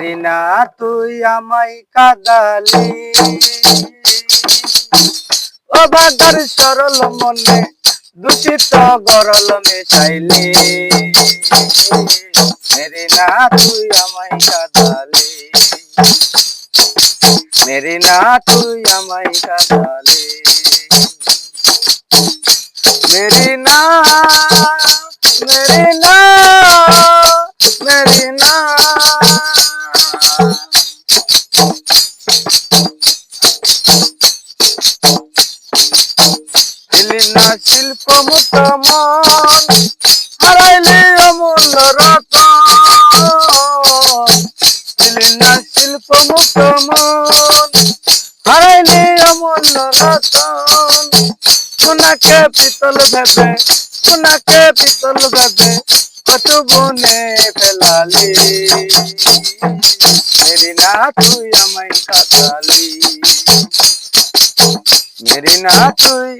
না তুই আমায় কাদালি ও বাদার সরল মনে দূষিত গরল মেশাইলি মেরে না তুই আমায় কাদালি মেরে না তুই আমায় কাদালি মেরি না মেরি না মেরি না শিল্প মুক্ত মন হারাইলে অমূল্য রতন। না শিল্প মুক্ত মন হারাইলে অমূল্য রতন। সোনাকে পিতল ভেবে, সোনাকে পিতল ভেবে কত বনে ফেলালি না তুই আমায় কাতালি মেরি না তুই